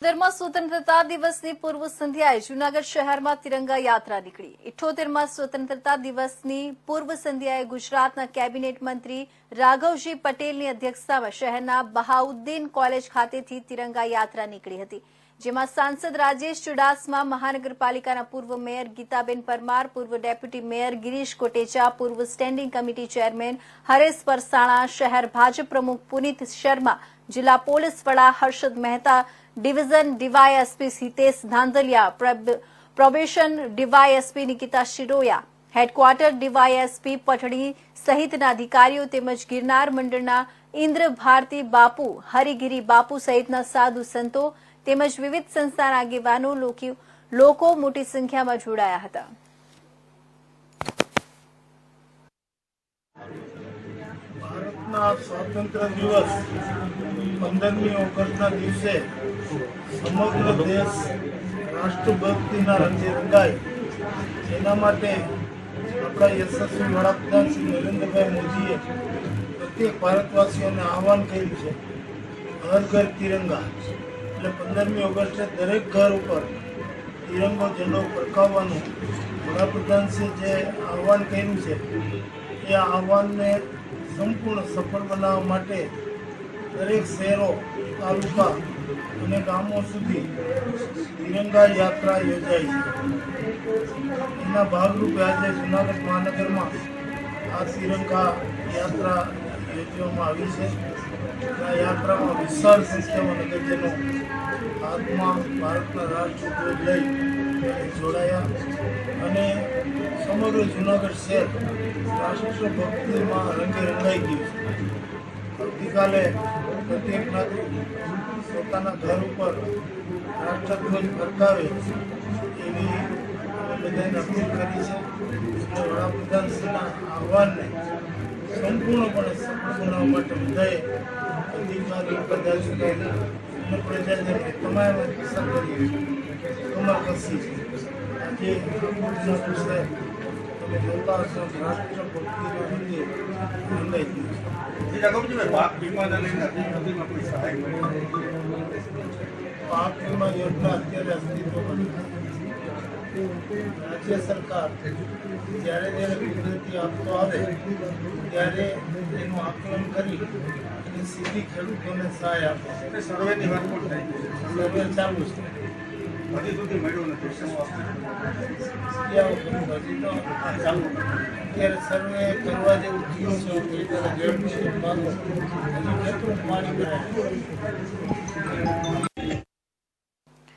ઇઠ્ઠોતેરમાં સ્વતંત્રતા દિવસની પૂર્વ સંધ્યાએ જૂનાગઢ શહેરમાં તિરંગા યાત્રા નીકળી. ઇઠોતેરમાં સ્વતંત્રતા દિવસની પૂર્વ સંધ્યાએ ગુજરાતના કેબિનેટ મંત્રી રાઘવજી પટેલની અધ્યક્ષતામાં શહેરના બહાઉદ્દીન કોલેજ ખાતેથી તિરંગા યાત્રા નીકળી હતી, જેમાં સાંસદ રાજેશ ચુડાસમા, મહાનગરપાલિકાના પૂર્વ મેયર ગીતાબેન પરમાર, પૂર્વ ડેપ્યુટી મેયર ગિરીશ કોટેચા, પૂર્વ standing committee chairman Haresh Parsana, શહેર ભાજપ પ્રમુખ પુનિત શર્મા, જિલ્લા પોલીસ વડા Harshad Mehta division DYSP Hitesh Dhandhaliya, પ્રબ- probation DYSP Nikita Shiroya, headquarter DYSP Patni સહિતના અધિકારીઓ તેમજ ગિરનાર મંડળના ઇન્દ્ર ભારતી બાપુ, હરિગીરી બાપુ સહિતના સાધુ સંતો તેમજ વિવિધ સંસ્થાના આગેવાનો લોકો મોટી સંખ્યામાં જોડાયા હતા. ભારતના સ્વાતંત્ર્ય દિવસ પંદરમી ઓગસ્ટના દિવસે સમગ્ર દેશ રાષ્ટ્રભક્તિના રંગે રંગાય એના માટે આપણા યશસ્વી વડાપ્રધાન શ્રી નરેન્દ્રભાઈ મોદીએ પ્રત્યેક ભારતવાસીઓને આહવાન કર્યું છે. હર ઘર તિરંગા. એટલે પંદરમી ઓગસ્ટે દરેક ઘર ઉપર તિરંગો ઝંડો ફરકાવવાનું વડાપ્રધાનશ્રી જે આહવાન કર્યું છે એ આહવાનને સંપૂર્ણ સફળ બનાવવા માટે દરેક શહેરો, તાલુકા અને ગામો સુધી તિરંગા યાત્રા યોજાઈ એના ભાગરૂપે આજે જુનાગઢ મહાનગરમાં આ તિરંગા યાત્રા યોજવામાં આવી છે. આ યાત્રામાં વિશાળ સંખ્યામાં નગરજનો હાથમાં ભારતના રાષ્ટ્રધ્વજ લઈ જોડાયા અને સમગ્ર જુનાગઢ શહેર રાષ્ટ્રભક્તિમાં રંગે રંગાઈ ગયું આવતીકાલે પ્રત્યેક નાગરિક પોતાના ઘર ઉપર રાષ્ટ્રધ્વજ ફરકાવે એવી બધાને અપીલ કરી છે. એટલે વડાપ્રધાનશ્રીના આહવાનને સંપૂર્ણપણે સફળ માટે બધાએ અધિકારી બધા અને પ્રજાજનને તમામ પસંદ કરી કમર કસી છે આજે જુનાગઢ પાક વીમાના લઈને અત્યાર સુધીમાં કોઈ સહાય મળી પાક વીમા યોજના અત્યારે અસ્તિત્વમાં નથી. રાજ્ય સરકાર જ્યારે જ્યારે કુદરતી આપતો આવે ત્યારે એનું આકલન કરી અને સીધી ખેડૂતોને સહાય આપે એટલે સર્વેની વાત પણ થઈ ગઈ છે સર્વે ચાલુ છે હજી સુધી મળ્યું નથી. શું અત્યારે સર્વે કરવા જેવું થયું છે ત્યારે જળ ભરાય?